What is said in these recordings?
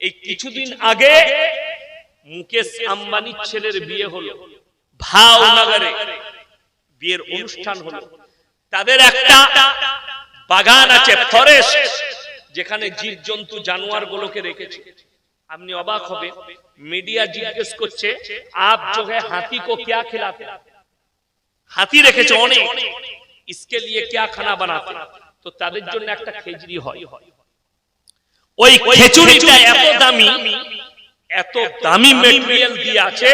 এই কিছুদিন আগে মুকেশ আম্বানির ছেলের বিয়ে হলো ভাওনগরে বিয়ের অনুষ্ঠান হলো তাদের একটা বাগান আছে ফরেস্ট যেখানে জীবজন্তু জানোয়ার গুলোকে রেখেছে আপনি অবাক হবে মিডিয়া জিজ্ঞেস করছে আপ जो है हाथी को क्या खिलाते হাতি রেখেছে অনেক इसके लिए क्या खाना बनाते তো তাদের জন্য একটা খেজড়ি হয় ওই খেচুড়িটা এত দামি এত দামি মেটেরিয়াল দিয়ে আছে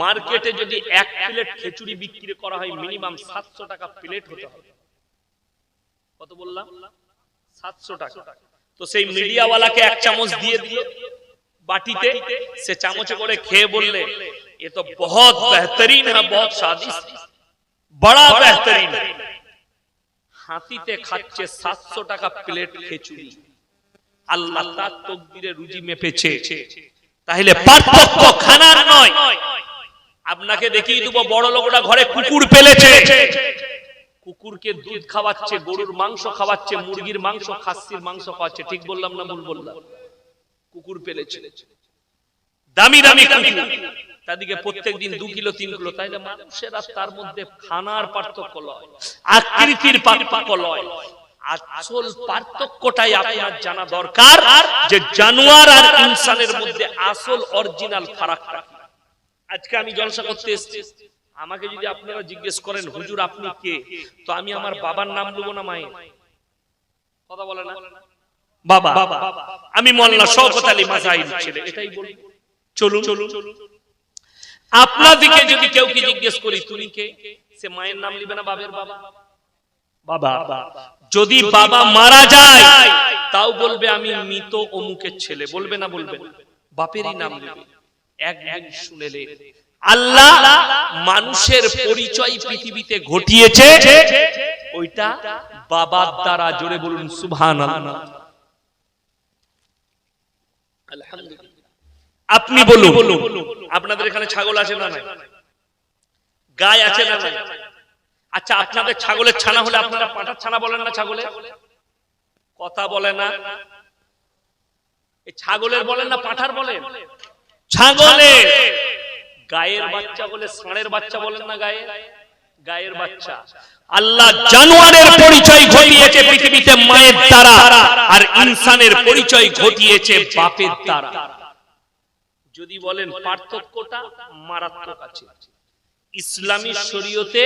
মার্কেটে যদি এক প্লেট খেচুড়ি বিক্রি করা হয় মিনিমাম সাতশো টাকা প্লেট হতে হবে। কত বললাম? সাতশো টাকা। তো সেই মিডিয়াওয়ালাকে এক চামচ দিয়ে দিল বাটিতে সে চামচে করে খেয়ে বললে এ তো বহুত বেহতরিন হ্যাঁ বহুত স্বাদিষ্ট বড়া বেহতরিন। হাতিতে খাচ্ছে সাতশো টাকা প্লেট খেচুড়ি। আল্লাহ তার তকদিরে রুজি মেপেছে। তাহলে পার্থক্য খানার নয়। আপনাকে দেখিয়ে দেবো বড় লোকরা ঘরে কুকুর পেলেছে। কুকুরকে দুধ খাওয়াচ্ছে গরুর মাংস খাওয়াচ্ছে মুরগির মাংস খাসির মাংস খাওয়াচ্ছে। ঠিক বললাম না ভুল বললাম? কুকুর পেলেছে। দামি দামি কুকুর। তাদেরকে প্রত্যেক দিন দু কিলো তিন কিলো তাইলে মানুষেরা তার মধ্যে খানার পার্থক্য লয়। আকৃতির পার্থক্য লয়। আসল পার্থক্যটাই আপনার জানা দরকার যে জানোয়ার আর ইনসানের মধ্যে আসল অরিজিনাল ফারাকটা আজকে আমি জলসা করতে এসেছি। আমাকে যদি আপনারা জিজ্ঞেস করেন, হুজুর, আপনি কে? তো আমি আমার বাবার নাম নেব না মায়ের? কথা বলে না? বাবা, আমি মোল্লা শওকত আলী মাজাহির ছেলে, এটাই বলি। চলুন চলুন। আপনাদিকে যদি কেউ কি জিজ্ঞেস করি, তুমি কে? সে মায়ের নাম নিবে না বাবের বাবা। বাবা যদি বাবা মারা যায় তাও বলবে আমি মৃত অমুকের ছেলে। বলবে না বলবে। বাপেরই নাম নেবে। একদিন শুনেলে আল্লাহ মানুষের পরিচয় পৃথিবীতে ঘটিয়েছে। ওইটা বাবার দ্বারা জোরে বলুন সুবহান আপনি বলুন। আপনাদের এখানে ছাগল আছে না গায় আছে না আচ্ছা আপনাদের ছাগলের ছানা হলে আপনারা পাঁঠার ছানা বলেন না ছাগলের? কথা বলে না। এই ছাগলের বলেন না পাঁঠার বলেন। ছাগলের। গায়ের বাচ্চা বলে ষাঁড়ের বাচ্চা বলেন না গায়ে? গায়ের বাচ্চা। আল্লাহ জানোয়ারের পরিচয় ঘটিয়েছে পৃথিবীতে মায়ের দ্বারা আর ইনসানের পরিচয় ঘটিয়েছে বাপের দ্বারা। যদি বলেন পার্থক্যটা মারাত্মক আছে। ইসলামী শরীয়তে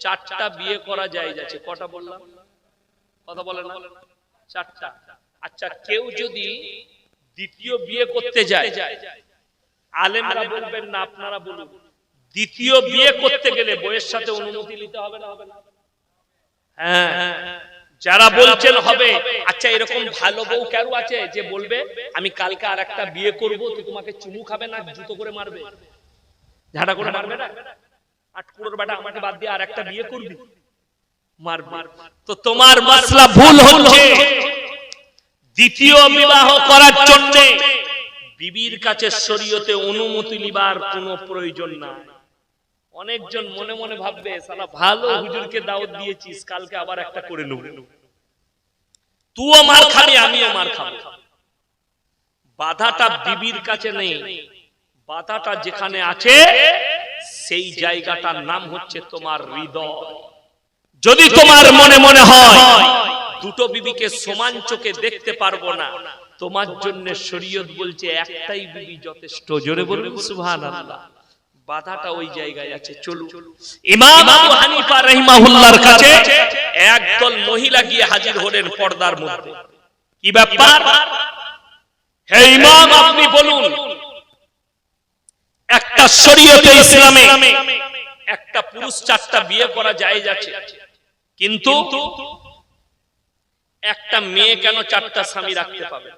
চারটা বিয়ে করা যায় যাচ্ছে। কটা বললাম? কথা বলে না? চারটা। আচ্ছা কেউ যদি দ্বিতীয় বিয়ে করতে যায় আলেমরা বলবেন না আপনারা বলুন। দ্বিতীয় বিয়ে করতে গেলে বইয়ের সাথে অনুমতি নিতে হবে না হবে না? হ্যাঁ। যারা বলছেন হবে আচ্ছা এরকম ভালো বউ কেন আছে যে বলবে আমি কালকে আর একটা বিয়ে করব তোমাকে চুমু খাবে না জুতো করে মারবে ঝাড়া করে মারবে না? অনুমতি প্রয়োজন অনেকজন মনে মনে ভাববে, সালা ভালো হুজুরকে দাওয়াত দিয়েছিস, কালকে আবার একটা করে নেব। তুইও মার খাবি, আমিও মার খাব। বাধাটা বিবির কাছে নেই। বাধাটা যেখানে আছে সেই জায়গাটার নাম হচ্ছে তোমার হৃদয়। যদি তোমার মনে মনে হয় দুটো বিবিকে সমান চোখে দেখতে পারব না। তোমার জন্য শরীয়ত বলছে একটাই বিবি যথেষ্ট। জোরে বলুন সুবহানাল্লাহ। বাধাটা ওই জায়গায় আছে চলুন। ইমাম আবু হানিফা রাহিমাহুল্লাহর কাছে একদল মহিলা গিয়ে হাজির হলেন পর্দার মধ্যে। কি ব্যাপার? হে ইমাম আপনি বলুন। একটা শরীয়তে ইসলামে একটা পুরুষ চারটা বিয়ে করা যায় যাচ্ছে কিন্তু একটা মেয়ে কেন চারটা স্বামী রাখতে পাবে?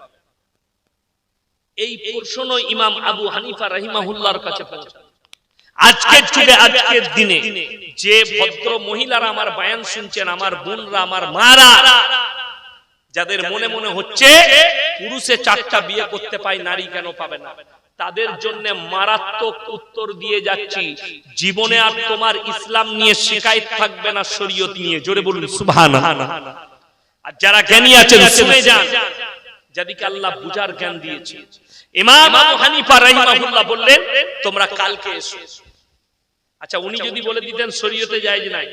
এই প্রশ্ন ইমাম আবু হানিফা রাহিমাহুল্লাহর কাছে আজকের যুগে, আজকের দিনে যে ভদ্র মহিলারা আমার বায়ান শুনছেন, আমার বোনরা, আমার মারা, যাদের মনে মনে হচ্ছে পুরুষে চারটা বিয়ে করতে পায়, নারী কেন পাবে না? তাদের জন্য মারাত্মক উত্তর দিয়ে যাচ্ছি। জীবনে আর তোমার ইসলাম নিয়ে শিকায়ত থাকবে না শরীয়ত নিয়ে। জোরে বলুন, সুবহানাল্লাহ। আর যারা জ্ঞানী আছেন, শুনে যান। যাদেরকে আল্লাহ বুঝার জ্ঞান দিয়েছে। ইমাম আবু হানিফা রাহিমাহুল্লাহ বললেন, তোমরা কালকে এসো। আচ্ছা উনি যদি বলে দিতেন শরীয়তে যায় নাই,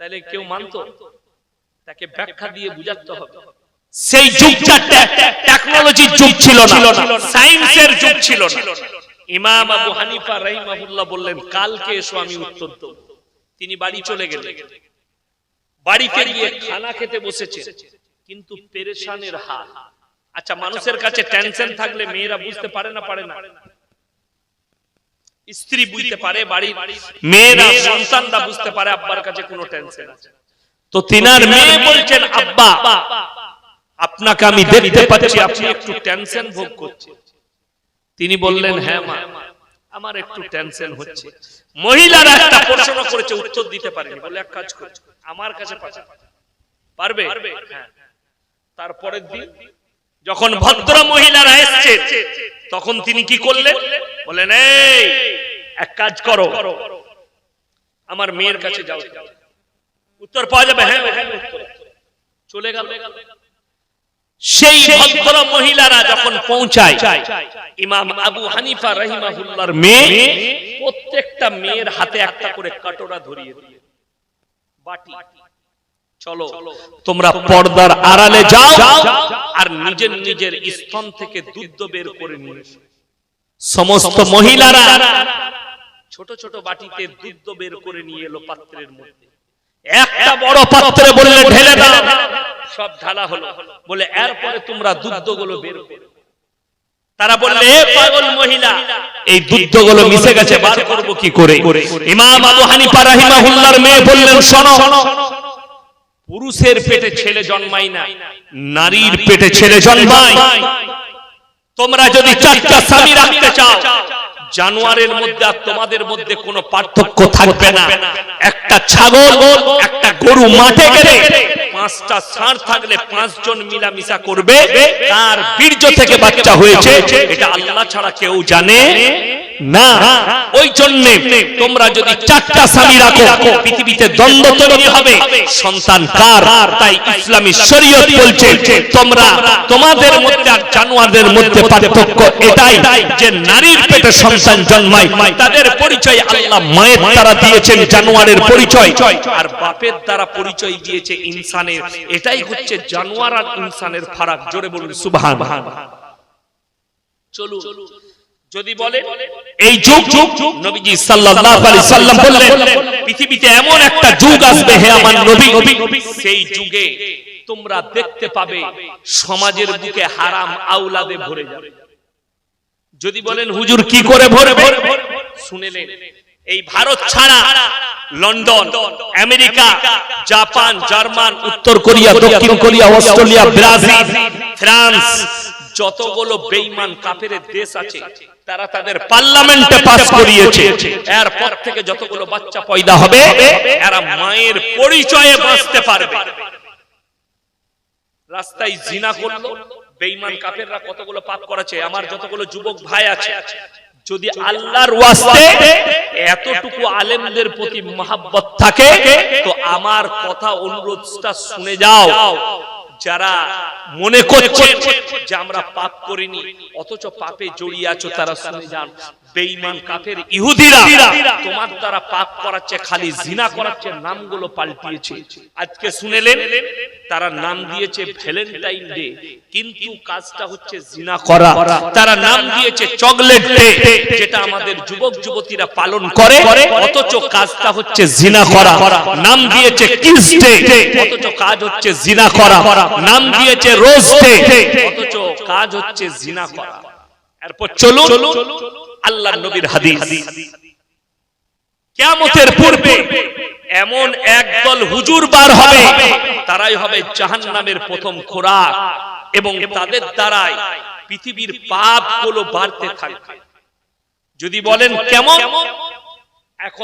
তাহলে কেউ মানতো? তাকে ব্যাখ্যা দিয়ে বুঝাতে হবে। সেই যুগটা টেকনোলজির যুগ ছিল না। সায়েন্সের যুগ ছিল না। ইমাম আবু হানিফা রাহিমাহুল্লাহ বললেন কালকে এসো আমি উত্তর দেব তিনি বাড়ি চলে গেলেন। বাড়িতে গিয়ে খানা খেতে বসেছে কিন্তু পেরেশানের হাল। আচ্ছা মানুষের কাছে টেনশন থাকলে মেয়েরা বুঝতে পারে না পারে না। স্ত্রী বুঝতে পারে বাড়ি মেয়েরা সন্তানরা বুঝতে পারে আব্বার কাছে কোনো টেনশন আছে। তো তিনার মেয়ে বলছেন আব্বা আপনাকে আমি দেখতে পাচ্ছি আপনি একটু টেনশন ভোগ করছেন। তিনি বললেন হ্যাঁ মা আমার একটু টেনশন হচ্ছে। মহিলারা একটা প্রশ্ন করেছে উত্তর দিতে পারেনি। বলে এক কাজ করছে আমার কাছে। পারবে? হ্যাঁ। তারপরের দিন যখন ভদ্র মহিলারা এসছে তখন তিনি কি করলেন? বলেন এই এক কাজ করো। আমার মেয়ের কাছে যাও উত্তর পাওয়া যাবে হ্যাঁ হ্যাঁ, চলে গেল। সেই ভদ্র মহিলারা যখন পৌঁছায়, ইমাম আবু হানিফা রহিমাহুল্লাহর মেয়ে প্রত্যেকটা মেয়ের হাতে একটা করে কাটোরা ধরিয়ে বাটি, চলো, তোমরা পর্দার আড়ালে যাও আর নিজের নিজের স্তন থেকে দুধ বের করে নিয়ে সমস্ত মহিলারা ছোট ছোট বাটিতে দুধ বের করে নিয়ে এলো পাত্রের মধ্যে। একটা বড় পাত্রে বললে, ঢেলে দাও। সব ঢালা হলো। বলে এরপরে তোমরা দুধগুলো বের করো। তারা বললে পাগল মহিলা এই মিশে গেছে বার করব কি করে? ইমাম আবু হানিফা রাহিমাহুল্লাহর মেয়ে বললেন শোনো পুরুষের পেটে ছেলে জন্মায় না নারীর পেটে ছেলে জন্মায়। তোমরা যদি চারটা স্বামী রাখতে চাও জানোয়ারের মধ্যে আর তোমাদের মধ্যে কোনো পার্থক্য থাকবে না। একটা ছাগল, একটা গরু মাঠে গেলে পাঁচটা ষাঁড় থাকলে পাঁচজন মিলামিশা করবে, তার বীর্য থেকে বাচ্চা হয়েছে। এটা আল্লাহ ছাড়া কেউ জানে না। ওই জন্য তোমরা যদি চারটা স্বামী রাখো, পৃথিবীতে দ্বন্দ্ব তৈরি হবে। সন্তান কার? তাই ইসলামী শরীয়ত বলছে, তোমরা তোমাদের মধ্যে আর জানোয়ারদের মধ্যে পার্থক্য এটাই যে নারীর পেটে সন্তান জন্মায় তাদের পরিচয় আল্লাহ মায়ের দ্বারা দিয়েছেন জানোয়ারের পরিচয়। আর বাপের দ্বারা পরিচয় দিয়েছে ইনসানের। এটাই হচ্ছে জানোয়ার আর ইনসানের ফারাক। জোরে বলুন সুবহান। চলুন যদি বলে এই যুগ যুগ নবীজি সাল্লাল্লাহু আলাইহি সাল্লাম বললেন পৃথিবীতে এমন একটা যুগ আসবে হে আমার নবী। সেই যুগে তোমরা দেখতে পাবে সমাজের বুকে হারাম আওলাদে ভরে যাবে। যদি বলেন হুজুর কি করে ভরে ভরে? শুনেলেন এই ভারত ছাড়া লন্ডন আমেরিকা জাপান জার্মান উত্তর কোরিয়া দক্ষিণ কোরিয়া অস্ট্রেলিয়া ব্রাজিল ফ্রান্স যতগুলো বেঈমান কাফের দেশ আছে তারা তাদের পার্লামেন্টে পাস করিয়েছে। এরপর থেকে যতগুলো বাচ্চা পয়দা হবে এরা মায়ের পরিচয়ে বাঁচতে পারবে। রাস্তায় জিনা করল বেঈমান কাফেররা কতগুলো পাপ করেছে আমার যতগুলো যুবক ভাই আছে যদি আল্লাহর ওয়াস্তে এতটুকু আলেমদের প্রতি মহাব্বত থাকে তো আমার কথা অনুরোধটা শুনে যাও। যারা মনে করছে যে আমরা পাপ করিনি অথচ পাপে জড়িয়ে আছো তারা শুনে যান। বেঈমান কাফের ইহুদিরা তোমার দ্বারা পাপ করাচ্ছে খালি জিনা করাচ্ছে নামগুলো পাল্টিয়েছে। আজকে শুনেলেন তারা নাম দিয়েছে ভ্যালেন্টাইন ডে কিন্তু কাজটা হচ্ছে জিনা করা। তারা নাম দিয়েছে চকলেট ডে যেটা আমাদের যুবক যুবতীরা পালন করে অথচ কাজটা হচ্ছে জিনা করা। নাম দিয়েছে কিস ডে অথচ কাজ হচ্ছে জিনা করা। নাম দিয়েছে রোজ ডে অথচ কাজ হচ্ছে জিনা করা। এরপর চলুন। আল্লাহ নবীর হাদিস। কেমতের পূর্বে এমন একদল হুজুর বার হবে তারাই হবে জাহান নামের প্রথম খোরাক এবং তাদের দ্বারাই পৃথিবীর পাপগুলো বাড়তে থাকবে। যদি বলেন কেমন?